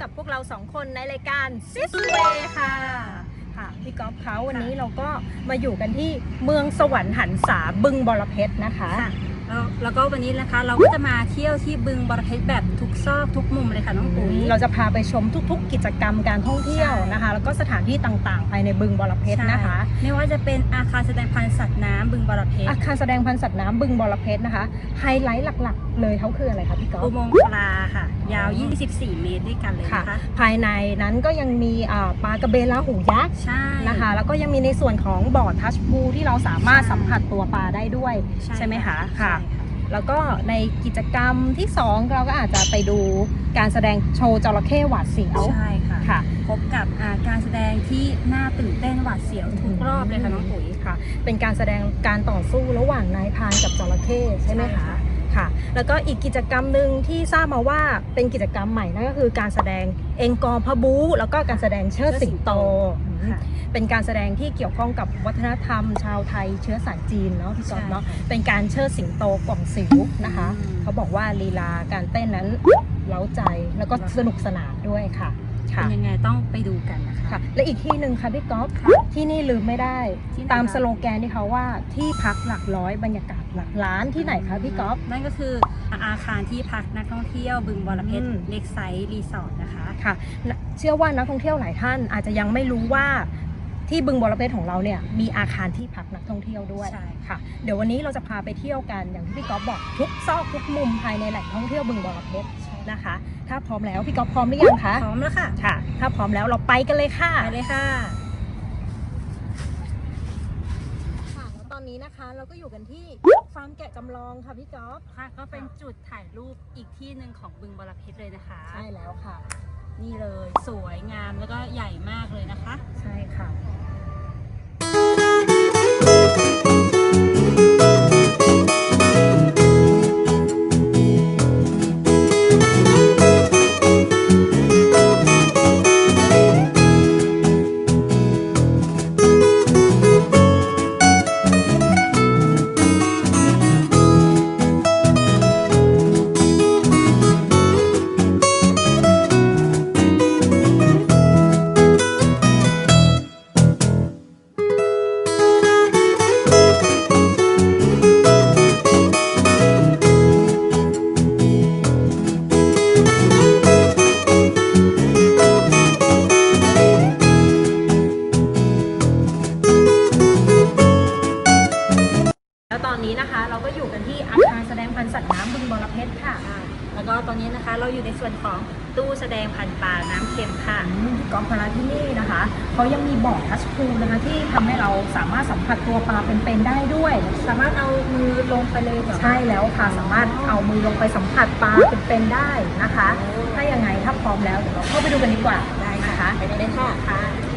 กับพวกเราสองคนในรายการซิสเวค่ะค่ะพี่ก๊อฟเขาวันนี้เราก็มาอยู่กันที่เมืองสวรรค์หันษาบึงบรเพชรนะคะค่ะ แล้วแล้วก็วันนี้นะคะ เราก็จะมาเที่ยวที่บึงบรเพชรแบบทุกซอกทุกมุมเลยค่ะน้องปุ๋ย เราจะพาไปชมทุกๆ กิจกรรมการท่องเที่ยวนะคะ แล้วก็สถานที่ต่างๆ ภายในบึงบรเพชรนะคะใช่ไม่ว่าจะเป็นอาคารแสดงพันธุ์สัตว์น้ำบึงบรเพชรอาคารแสดงพันธุ์สัตว์น้ำบึงบรเพชรนะคะ ไฮไลท์หลักๆ เลยเขาคืออะไรคะพี่ก๊อฟ อุโมงค์ปลาค่ะ ยาว 24 เมตรด้วยกันเลยค่ะ นะคะ ภายในนั้นก็ยังมีอ่าปลากระเบนลาหูยักษ์ใช่ นะคะ แล้วก็ยังมีในส่วนของบ่อทัชพูที่เราสามารถใช่ สัมผัสตัวปลาได้ด้วย ใช่ไหมคะ ค่ะใช่ แล้วก็ในกิจกรรมที่ 2 เราก็อาจจะไปดูการแสดงโชว์จระเข้หวาดเสียวใช่ค่ะค่ะ พบกับอ่าการแสดงที่น่าตื่นเต้นหวาดเสียวทุกรอบเลยค่ะน้องปุ๋ยค่ะ เป็นการแสดงการต่อสู้ระหว่างนายพรานกับจระเข้ใช่ไหมใช่คะ ค่ะค่ะ แล้วก็อีกกิจกรรมหนึ่งที่ทราบมาว่าเป็นกิจกรรมใหม่นั่นก็คือการแสดงเองกอพะบู แล้วก็การแสดงเชิดสิงโตค่ะเป็นการแสดงที่เกี่ยวข้องกับวัฒนธรรม ชาวไทยเชื้อสายจีนเนาะพี่ก๊อฟเนาะใช่ค่ะเป็นการเชิดสิงโตกล่องสิวนะคะอืมเขาบอกว่าลีลาการเต้นนั้นเล้าใจแล้วก็สนุกสนานด้วยค่ะเป็ค่ะนยังไงต้องไปดูกันนะคะค่ะและอีกที่หนึ่งค่ะพี่ก๊อฟค่ะที่นี่ลืมไม่ได้ที่ไหนตามคะสโลแกนที่เขาว่าที่พักหลักร้อยบรรยากาศ หลักล้านที่ไหนคะพี่ก๊อฟ นั่นก็คืออาคารที่พักนักท่องเที่ยวบึงบรเพชรอืม เล็กไซส์รีสอร์ทนะคะค่ะนะเชื่อว่านักท่องเที่ยวหลายท่านอาจจะยังไม่รู้ว่าที่บึงบรเพชรของเราเนี่ยมีอาคารที่พักนักท่องเที่ยวด้วย ใช่ ค่ะเดี๋ยววันนี้เราจะพาไปเที่ยวกันอย่างที่พี่ก๊อฟบอกทุกซอกทุกมุมภายในแหล่งท่องเที่ยวบึงบรเพชรนะคะ ถ้าพร้อมแล้วพี่ก๊อฟพร้อมหรือยังคะพร้อมแล้วค่ะค่ะ ถ้าพร้อมแล้วเราไปกันเลยค่ะ ไปเลยค่ะค่ะแล้วตอนนี้นะคะ เราก็อยู่กันที่ฟาร์มแกะจำลองค่ะพี่ก๊อฟค่ะก็เป็นจุดถ่ายรูปอีกที่หนึ่งของบึงบรเพชรเลยนะคะ ใช่แล้วค่ะ นี่เลยสวยงามแล้วก็ใหญ่มากเลยนะคะ ใช่ค่ะ อนนี้นะคะ เราก็อยู่กันที่อาคารแสดงพันธุ์สัตว์น้ำบึงบรเพชรค่ะ แล้วก็ตอนนี้นะคะเราอยู่ในส่วนของตู้แสดงพันธุ์ปลาน้ำเค็มค่ะอืมกองพลาที่นี่นะคะเขายังมีบ่อทัชพูลนะคะที่ทำให้เราสามารถสัมผัสตัวปลาเป็นๆได้ด้วย สามารถเอามือลงไปเลยเหรอ ใช่แล้วค่ะสามารถเอามือลงไปสัมผัสปลาเป็นๆได้นะคะ ถ้ายังไงถ้าพร้อมแล้วเดี๋ยวเราเข้าไปดูกันดีกว่าได้นะคะ ไปเลยค่ะ ค่ะค่ะ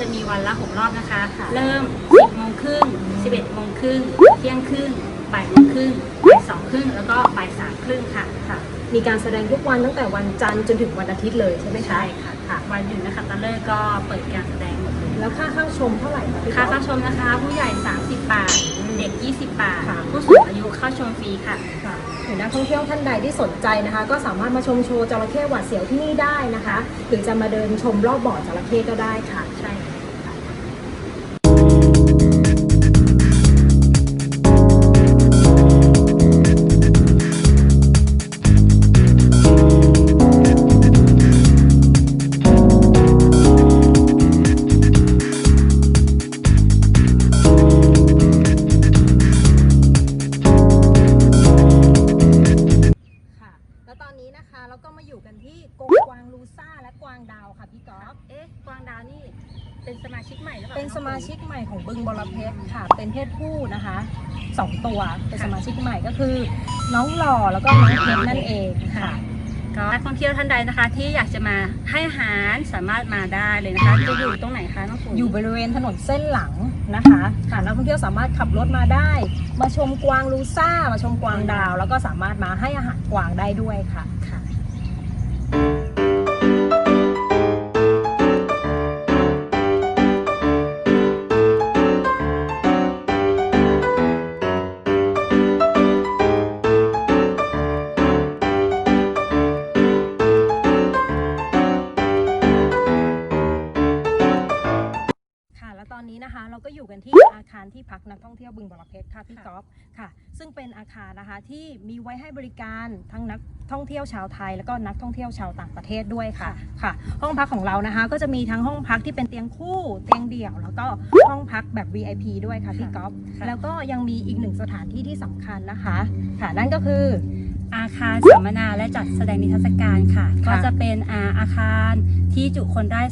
จะมีวันละ6รอบนะคะค่ะเริ่ม10โมงครึ่ง11โมงครึ่งเที่ยงครึ่งบ่ายโมงครึ่งบ่ายสองครึ่งแล้วก็บ่ายสามครึ่งค่ะ ค่ะ มีการแสดงทุกวันตั้งแต่วันจันทร์จนถึงวันอาทิตย์เลยใช่ไหมคะใช่ค่ะ ค่ะ วันหยุดนะคะตะเลิกก็เปิดการแสดงหมดเลย แล้วค่าเข้าชมเท่าไหร่คะพี่ก๊ค่าอฟเข้าชมนะคะ ผู้ใหญ่ 30 บาท เด็ก 20 บาทค่ะผู้สูงอายุเข้าชมฟรีค่ะ ค่ะหรือนักท่องเที่ยวท่านใดที่สนใจนะคะ ก็สามารถมาชมโชว์จระเข้หวาดเสียวที่นี่ได้นะคะ หรือจะมาเดินชมรอบบ่อจระเข้ก็ได้ค่ะ ใช่ น้องหล่อแล้วก็น้องเพชรนั่นเองค่ะก็นักท่องเที่ยวท่านใดนะคะ ที่อยากจะมาให้อาหารสามารถมาได้เลยนะคะจะอยู่ตรงไหนคะน้องปุ๋ยอยู่บริเวณถนนเส้นหลังนะคะค่ะนักท่องเที่ยวสามารถขับรถมาได้ มาชมกวางลูซ่า มาชมกวางดาว แล้วก็สามารถมาให้อาหารกวางได้ด้วยค่ะค่ะค่ะ อาคารนะคะ ที่มีไว้ให้บริการทั้งนักท่องเที่ยวชาวไทย แล้วก็นักท่องเที่ยวชาวต่างประเทศด้วยค่ะค่ะ ห้องพักของเรานะคะ ก็จะมีทั้งห้องพักที่เป็นเตียงคู่เตียงเดี่ยว แล้วก็ห้องพักแบบ VIP ด้วยค่ะพี่ก๊อฟค่ะแล้วก็ยังมีอีกหนึ่งสถานที่ที่สำคัญนะคะค่ะนั่นก็คืออาคารสัมมนาและจัดแสดงนิทรรศการค่ะค่ะก็จะเป็นอาอาคารที่จุคนได้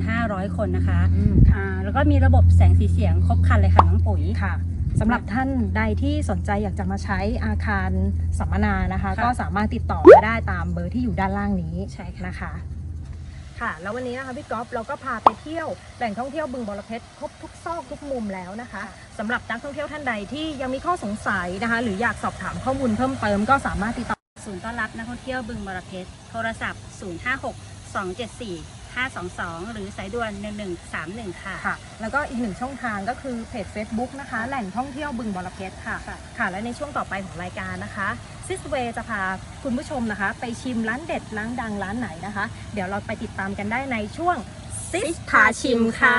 2,500 คนนะคะอ่าแล้วก็มีระบบแสงสีเสียงครบครันเลยค่ะน้องปุ๋ยค่ะ สำหรับท่านใดที่สนใจอยากจะมาใช้อาคารสัมมนานะคะ ค่ะ ก็สามารถติดต่อมาได้ตามเบอร์ที่อยู่ด้านล่างนี้ใช่ค่ะ นะคะ ค่ะ แล้ววันนี้นะคะพี่ก๊อฟเราก็พาไปเที่ยวแหล่งท่องเที่ยวบึงบรเพชรครบทุกซอกทุกมุมแล้วนะคะสำหรับนักท่องเที่ยวท่านใดที่ยังมีข้อสงสัยนะคะ หรืออยากสอบถามข้อมูลเพิ่มเติมก็สามารถติดต่อ ศูนย์ต้อนรับนักท่องเที่ยวบึงบรเพชรโทรศัพท์ 056 274 522 หรือสายด่วน 1131 ค่ะ ค่ะ แล้วก็อีกหนึ่งช่องทางก็คือเพจ Facebook นะคะ แหล่งท่องเที่ยวบึงบรเพชรค่ะ ค่ะ ค่ะ และในช่วงต่อไปของรายการนะคะซิสเวจะพาคุณผู้ชมนะคะ ไปชิมร้านเด็ดร้านดังร้านไหนนะคะ เดี๋ยวเราไปติดตามกันได้ในช่วงซิสพาชิมค่ะ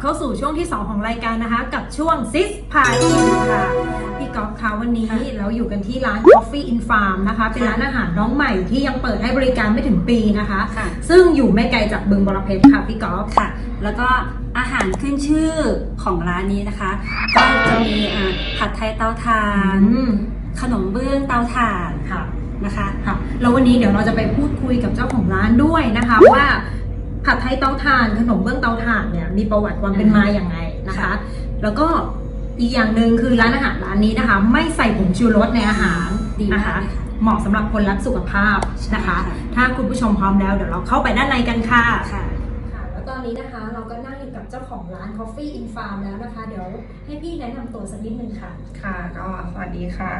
เข้าสู่ช่วงที่ 2 ของรายการนะคะ กับช่วงซิสพาชิมค่ะ พี่ก๊อฟคะวันนี้ค่ะเราอยู่กันที่ร้าน Coffee in Farm นะคะ เป็นร้านอาหารน้องใหม่ที่ยังเปิดให้บริการไม่ถึงปีนะคะ ค่ะ ซึ่งอยู่ไม่ไกลจากบึงบรเพชรค่ะพี่ก๊อฟ ค่ะ แล้วก็อาหารขึ้นชื่อของร้านนี้นะคะ ก็จะมีอ่าผัดไทยเตาถ่านอืมขนมเบื้องเตาถ่านค่ะ นะคะ ค่ะแล้ววันนี้เดี๋ยวเราจะไปพูดคุยกับเจ้าของร้านด้วยนะคะ ว่า ผัดไทยเตาถ่านขนมเบื้องเตาถ่านเนี่ยมีประวัติความเป็นมาอย่างไงนะคะค่ะแล้วก็อีกอย่างหนึ่งคือร้านอาหารร้านนี้นะคะ ไม่ใส่ผงชูรสในอาหารดีนะมากคะเลยค่ะเหมาะสำหรับคนรักสุขภาพนะคะใช่ค่ะถ้าคุณผู้ชมพร้อมแล้วเดี๋ยวเราเข้าไปด้านในกันค่ะค่ะค่ะ แล้วตอนนี้นะคะเราก็นั่งอยู่กับเจ้าของร้าน Coffee in Farm แล้วนะคะ เดี๋ยวให้พี่แนะนำตัวสักนิดนึงค่ะ ค่ะก็สวัสดีค่ะ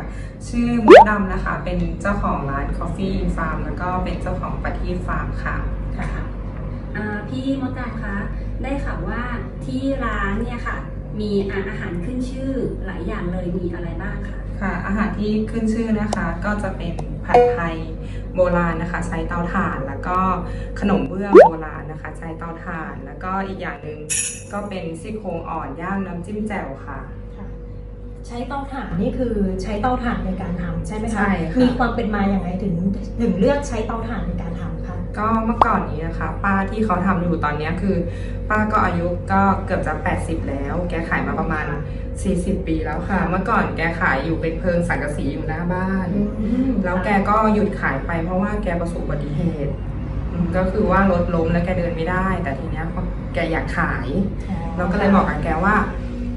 ชื่อมุกดำนะคะ เป็นเจ้าของร้าน Coffee in Farm แล้วก็เป็นเจ้าของปฏิฟาร์มค่ะค่ะอ่า พี่มดดำคะได้ข่าวว่าที่ร้านเนี่ยค่ะ มีอ่าอาหารขึ้นชื่อหลายอย่างเลยมีอะไรบ้างคะค่ะอาหารที่ขึ้นชื่อนะคะก็จะเป็นผัดไทยโบราณนะคะใช้เตาถ่านแล้วก็ขนมเบื้องโบราณนะคะ ใช้เตาถ่าน แล้วก็อีกอย่างหนึ่งก็เป็นซี่โครงอ่อนย่างน้ำจิ้มแจ่วค่ะค่ะใช้เตาถ่านนี่คือใช้เตาถ่านในการทำใช่ไหมคะใช่ค่ะ มีความเป็นมาอย่างไรถึงถึงเลือกใช้เตาถ่านในการทำคะ ก็เมื่อก่อนนี้นะคะ ป้าที่เขาทำอยู่ตอนเนี้ยคือ ป้าก็อายุก็เกือบจะ 80 แล้ว แกขายมาประมาณ 40 ปีแล้วค่ะ เมื่อก่อนแกขายอยู่เป็นเพิงสังกะสีอยู่หน้าบ้าน แล้วแกก็หยุดขายไปเพราะว่าแกประสบอุบัติเหตุอืมก็คือว่ารถล้มแล้วแกเดินไม่ได้ แต่ทีเนี้ยพอแกอยากขาย เราก็เลยบอกกับแกว่า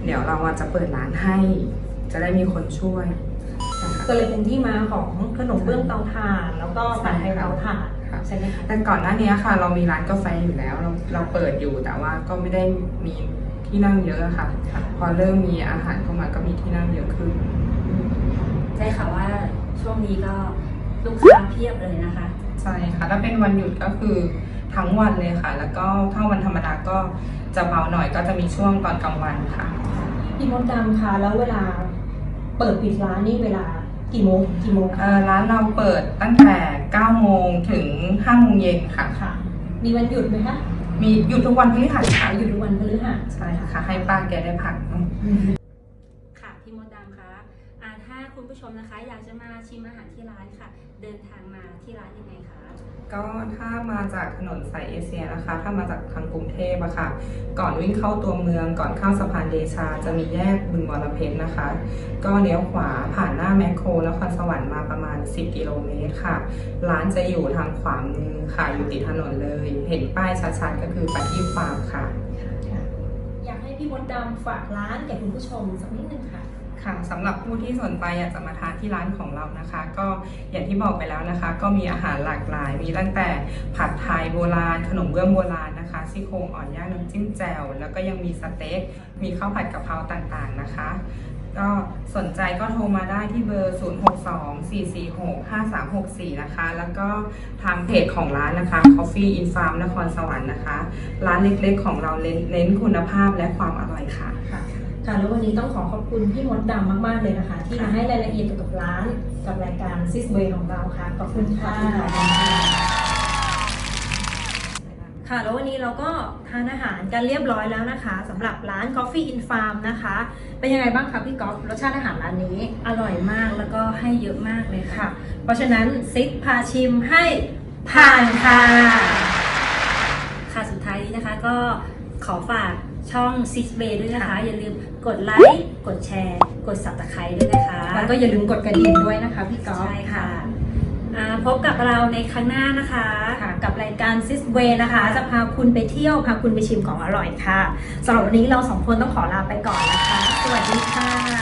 เดี๋ยวเราอะจะเปิดร้านให้ จะได้มีคนช่วยนะคะก็เลยเป็นที่มาของขนมเบื้องเตาถ่าน แล้วก็ผัดไทยเตาถ่าน ค่ะใช่ไหมคะแต่ก่อนหน้านี้ค่ะ เรามีร้านกาแฟอยู่แล้ว เราเราเปิดอยู่แต่ว่าก็ไม่ได้มีที่นั่งเยอะอะค่ะ พอเริ่มมีอาหารเข้ามาก็มีที่นั่งเยอะขึ้นได้ข่าวว่าช่วงนี้ก็ลูกค้าเพียบเลยนะคะ ใช่ค่ะ ถ้าเป็นวันหยุดก็คือทั้งวันเลยค่ะ แล้วก็ถ้าวันธรรมดาก็จะเบาหน่อยก็จะมีช่วงตอนกลางวันค่ะพี่มดดำคะแล้วเวลาเปิดปิดร้านนี่เวลากี่โมงถึงกี่โมงเอ่คะอร้านเราเปิดตั้งแต่ 9โมงถึง5โมงเย็นค่ะ ค่ะ มีวันหยุดไหมคะมีหยุดทุกวันพฤหัสค่ะหยุดทุกวันพฤหัส ใช่ค่ะ ให้ป้าแกได้พัก ค่ะพี่มดดำคะ อ่าถ้าคุณผู้ผู้ชมนะคะอยากจะมาชิมอาหารที่ร้านค่ะ เดินทางมาที่ร้านยังไงคะ ก็ถ้ามาจากถนนสายเอเชียนะคะ ถ้ามาจากทางกรุงเทพอะค่ะ ก่อนวิ่งเข้าตัวเมืองก่อนเข้าสะพานเดชา จะมีแยกบึงบรเพชรนะคะ ก็เลี้ยวขวาผ่านหน้าแมคโครนครสวรรค์มาประมาณ 10 กิโลเมตรค่ะ ร้านจะอยู่ทางขวามือค่ะอยู่ติดถนนเลย เห็นป้ายชัดๆก็คือปาทีฟาร์มค่ะ อยากให้พี่มดดำฝากร้านแก่คุณผู้ชมสักนิดนึงค่ะ ค่ะสำหรับผู้ที่สนใจอยากจะมาทานที่ร้านของเรานะคะ ก็อย่างที่บอกไปแล้วนะคะ ก็มีอาหารหลากหลาย มีตั้งแต่ผัดไทยโบราณ ขนมเบื้องโบราณนะคะซี่โครงอ่อนย่างน้ำจิ้มแจ่วแล้วก็ยังมีสเต็กมีข้าวผัดกะเพราต่างๆนะคะ ก็สนใจก็โทรมาได้ที่เบอร์ 0624465364 นะคะ แล้วก็ทางเพจของร้านนะคะ Coffee in Farm นครสวรรค์นะคะ ร้านเล็กๆของเราเน้นคุณภาพและความอร่อยค่ะ ค่ะค่ะแล้ววันนี้ต้องขอขอบคุณพี่มดดำมาก ๆ เลยนะคะ ที่มาให้รายละเอียดเกี่ยวกับร้าน กับรายการซิสเวของเราค่ะ ขอบคุณค่ะ ค่ะ แล้ววันนี้เราก็ทานอาหารกันเรียบร้อยแล้วนะคะสำหรับร้าน Coffee in Farm นะคะ เป็นยังไงบ้างคะพี่ก๊อฟรสชาติอาหารร้านนี้ อร่อยมากแล้วก็ให้เยอะมากเลยค่ะค่ะเพราะฉะนั้นซิกพาชิมให้ผ่านค่ะ ค่ะสุดท้ายนี้นะคะก็ขอฝากช่อง Six Way ด้วยนะคะค่ะอย่าลืม กดไลค์ กดแชร์ กด subscribe ด้วยนะคะ แล้วก็อย่าลืมกดกระดิ่งด้วยนะคะพี่ก๊อฟ ใช่ค่ะอ่าพบกับเราในครั้งหน้านะคะค่ะกับรายการ Sis Way นะคะ จะพาคุณไปเที่ยว พาคุณไปชิมของอร่อยค่ะสำหรับวันนี้เราสองคนต้องขอลาไปก่อนนะคะ สวัสดีค่ะ